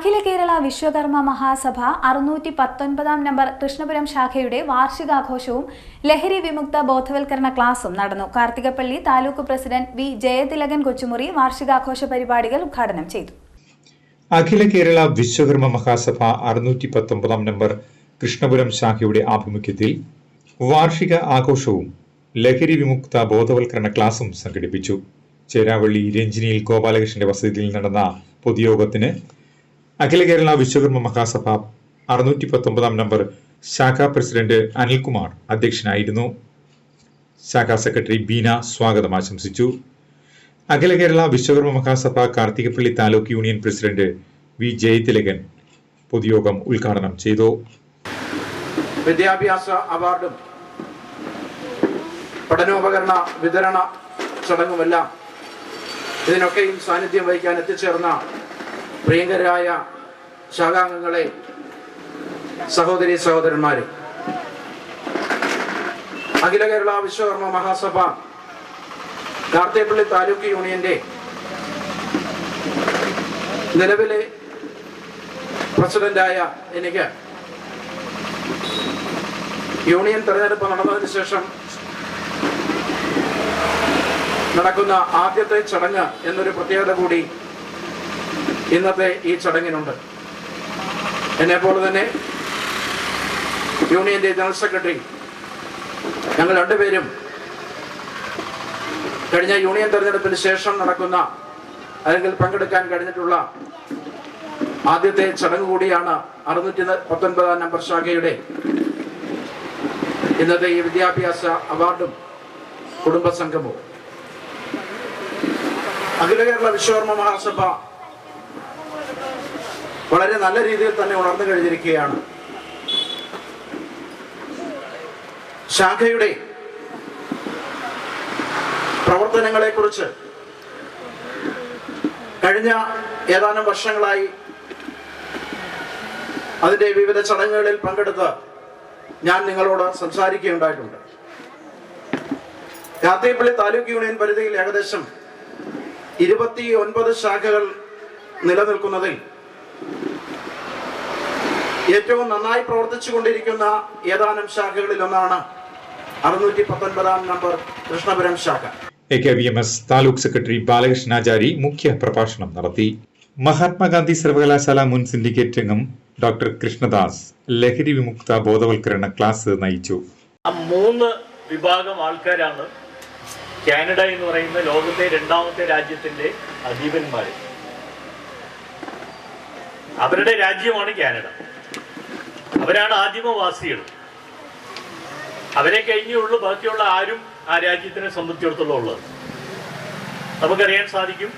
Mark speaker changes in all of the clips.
Speaker 1: അഖില കേരള വിശ്വകർമ്മ മഹാസഭ അറുന്നൂറ്റി പത്തൊൻപതാം നമ്പർ കൃഷ്ണപുരം ശാഖയുടെ വാർഷികാഘോഷവും ലഹരി വിമുക്ത ബോധവൽക്കരണ ക്ലാസും നടന്നു. കാർത്തികപ്പള്ളി താലൂക്ക് പ്രസിഡന്റ് വി ജയതിലകൻ കൊച്ചുമുറി വാർഷികാഘോഷ പരിപാടികൾ ഉദ്ഘാടനം ചെയ്തു.
Speaker 2: അഖില കേരള വിശ്വകർമ്മ മഹാസഭ അറുന്നൂറ്റി പത്തൊമ്പതാം നമ്പർ കൃഷ്ണപുരം ശാഖയുടെ ആഭിമുഖ്യത്തിൽ വാർഷിക ആഘോഷവും ലഹരി വിമുക്ത ബോധവൽക്കരണ ക്ലാസും സംഘടിപ്പിച്ചു. ചേരാവള്ളി രഞ്ജിനിയിൽ ഗോപാലകൃഷ്ണന്റെ വസതിയിൽ നടന്ന പൊതുയോഗത്തിന് അഖില കേരള വിശ്വകർമ്മ മഹാസഭ അറുന്നൂറ്റി പത്തൊമ്പതാം നമ്പർ ശാഖാ പ്രസിഡന്റ് അനിൽകുമാർ അധ്യക്ഷനായിരുന്നു. ശാഖാ സെക്രട്ടറി ബീന സ്വാഗതം ആശംസിച്ചു. Akhila Kerala Vishwakarma Mahasabha Karthikappally taluk union president V Jayathilakan പൊതുയോഗം ഉദ്ഘാടനം ചെയ്തു.
Speaker 3: വിദ്യാഭ്യാസ അവാർഡും പഠനോപകരണ വിതരണ ചടങ്ങുമെല്ലാം ഇതിനൊക്കെയും സാന്നിധ്യം വഹിക്കാൻ എത്തിച്ചേർന്ന പ്രിയങ്കരായ ശാഖാംഗങ്ങളെ സഹോദരി സഹോദരന്മാരെ അഖില കേരള വിശ്വകർമ്മ മഹാസഭ കാർത്തേപ്പള്ളി താലൂക്ക് യൂണിയന്റെ നിലവിലെ പ്രസിഡന്റായ എനിക്ക് യൂണിയൻ തെരഞ്ഞെടുപ്പ് നടന്നതിന് ശേഷം നടക്കുന്ന ആദ്യത്തെ ചടങ്ങ് എന്നൊരു പ്രത്യേകത കൂടി ഇന്നത്തെ ഈ ചടങ്ങിനുണ്ട്. എന്നെ പോലെ തന്നെ യൂണിയന്റെ ജനറൽ സെക്രട്ടറി ഞങ്ങൾ രണ്ടുപേരും കഴിഞ്ഞ യൂണിയൻ തെരഞ്ഞെടുപ്പിന് ശേഷം നടക്കുന്ന അല്ലെങ്കിൽ പങ്കെടുക്കാൻ കഴിഞ്ഞിട്ടുള്ള ആദ്യത്തെ ചടങ്ങ് കൂടിയാണ് അറുന്നൂറ്റി പത്തൊൻപതാം നമ്പർ ശാഖയുടെ ഇന്നത്തെ ഈ വിദ്യാഭ്യാസ അവാർഡും കുടുംബ സംഗമവും. അഖില കേരള വിശ്വകർമ്മ മഹാസഭ വളരെ നല്ല രീതിയിൽ തന്നെ ഉണർന്നു കഴിഞ്ഞിരിക്കുകയാണ്. ശാഖയുടെ പ്രവർത്തനങ്ങളെ കുറിച്ച് കഴിഞ്ഞ ഏതാനും വർഷങ്ങളായി അതിന്റെ വിവിധ ചടങ്ങുകളിൽ പങ്കെടുത്ത് ഞാൻ നിങ്ങളോട് സംസാരിക്കുകയുണ്ടായിട്ടുണ്ട്. കാത്തേപ്പള്ളി താലൂക്ക് യൂണിയൻ പരിധിയിൽ ഏകദേശം ഇരുപത്തി ഒൻപത് ശാഖകൾ നിലനിൽക്കുന്നതിൽ ഏറ്റവും നന്നായി പ്രവർത്തിച്ചു കൊണ്ടിരിക്കുന്ന ഏതാനും ശാഖകളിൽ ഒന്നാണ് അറുന്നൂറ്റി പത്തൊൻപതാം നമ്പർ കൃഷ്ണപുരം ശാഖ.
Speaker 2: A K V M S taluk secretary Balakrishnachari മുഖ്യ പ്രഭാഷണം നടത്തി. മഹാത്മാഗാന്ധി സർവകലാശാല മുൻ സിൻഡിക്കേറ്റ് അംഗം ഡോക്ടർ കൃഷ്ണദാസ് ലഹരി വിമുക്ത ബോധവൽക്കരണ ക്ലാസ് നയിച്ചു.
Speaker 4: ആ മൂന്ന് വിഭാഗം ആൾക്കാരാണ് കാനഡ എന്ന് പറയുന്ന ലോകത്തെ രണ്ടാമത്തെ രാജ്യത്തിന്റെ അധീപന്മാര്. അവരുടെ രാജ്യമാണ് കാനഡ. അവരാണ് ആദിമവാസികൾ. അവരെ കഴിഞ്ഞുള്ളൂ ബാക്കിയുള്ള ആരും ആ രാജ്യത്തിനെ സംബന്ധിച്ചിടത്തോളം ഉള്ളത്. നമുക്കറിയാൻ സാധിക്കും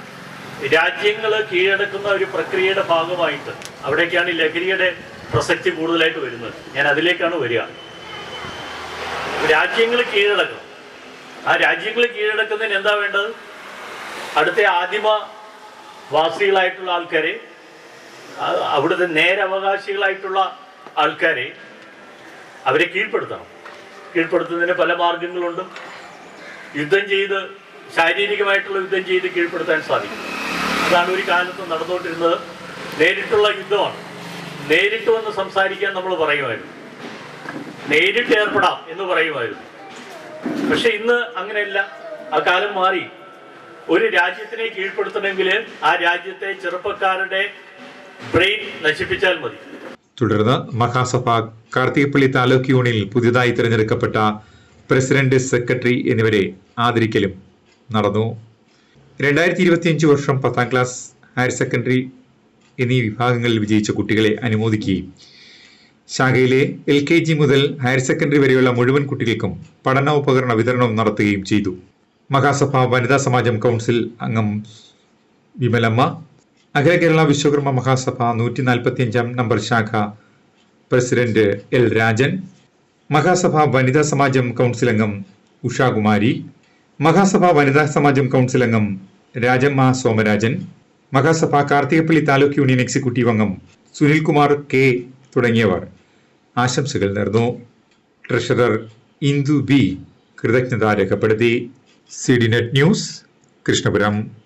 Speaker 4: രാജ്യങ്ങൾ കീഴടക്കുന്ന ഒരു പ്രക്രിയയുടെ ഭാഗമായിട്ട് അവിടേക്കാണ് ഈ ലഹരിയുടെ പ്രസക്തി കൂടുതലായിട്ട് വരുന്നത്. ഞാൻ അതിലേക്കാണ് വരിക. രാജ്യങ്ങൾ കീഴടക്കണം. ആ രാജ്യങ്ങൾ കീഴടക്കുന്നതിന് എന്താ വേണ്ടത്? അടുത്ത ആദിമ വാസികളായിട്ടുള്ള ആൾക്കാരെ അവിടുത്തെ നേരവകാശികളായിട്ടുള്ള ആൾക്കാരെ അവരെ കീഴ്പ്പെടുത്തണം. കീഴ്പ്പെടുത്തുന്നതിന് പല മാർഗങ്ങളുണ്ട്. യുദ്ധം ചെയ്ത് ശാരീരികമായിട്ടുള്ള യുദ്ധം ചെയ്ത് കീഴ്പ്പെടുത്താൻ സാധിക്കും. അതാണ് ഒരു കാലത്ത് നടന്നുകൊണ്ടിരുന്നത്. നേരിട്ടുള്ള യുദ്ധമാണ്. നേരിട്ട് വന്ന് സംസാരിക്കാൻ നമ്മൾ പറയുമായിരുന്നു. നേരിട്ട് ഏർപ്പെടാം എന്ന് പറയുമായിരുന്നു. പക്ഷെ ഇന്ന് അങ്ങനെയല്ല. ആ കാലം മാറി. ഒരു രാജ്യത്തിനെ കീഴ്പ്പെടുത്തണമെങ്കിൽ ആ രാജ്യത്തെ ചെറുപ്പക്കാരുടെ ബ്രെയിൻ നശിപ്പിച്ചാൽ മതി.
Speaker 2: തുടർന്ന് മഹാസഭ കാർത്തികപ്പള്ളി താലൂക്ക് യൂണിയനിൽ പുതിയതായി തിരഞ്ഞെടുക്കപ്പെട്ട പ്രസിഡന്റ് സെക്രട്ടറി എന്നിവരെ ആദരിക്കലും നടന്നു. രണ്ടായിരത്തി ഇരുപത്തിയഞ്ച് വർഷം പത്താം ക്ലാസ് ഹയർ സെക്കൻഡറി എന്നീ വിഭാഗങ്ങളിൽ വിജയിച്ച കുട്ടികളെ അനുമോദിക്കുകയും ശാഖയിലെ എൽ കെ ജി മുതൽ ഹയർ സെക്കൻഡറി വരെയുള്ള മുഴുവൻ കുട്ടികൾക്കും പഠനോപകരണ വിതരണം നടത്തുകയും ചെയ്തു. മഹാസഭ വനിതാ സമാജം കൗൺസിൽ അംഗം വിമലമ്മ അഖില കേരള വിശ്വകർമ്മ മഹാസഭ നൂറ്റി നാൽപ്പത്തിയഞ്ചാം നമ്പർ ശാഖ പ്രസിഡന്റ് എൽ രാജൻ മഹാസഭ വനിതാ സമാജം കൗൺസിൽ അംഗം ഉഷാകുമാരി മഹാസഭ വനിതാ സമാജം കൗൺസിൽ അംഗം രാജമ്മ സോമരാജൻ മഹാസഭ കാർത്തികപ്പള്ളി താലൂക്ക് യൂണിയൻ എക്സിക്യൂട്ടീവ് അംഗം സുനിൽകുമാർ കെ തുടങ്ങിയവർ. ആശംസകൾ നേർന്നു. ട്രഷറർ ഇന്ദു ബി കൃതജ്ഞത രേഖപ്പെടുത്തി. C D net news Krishnapuram.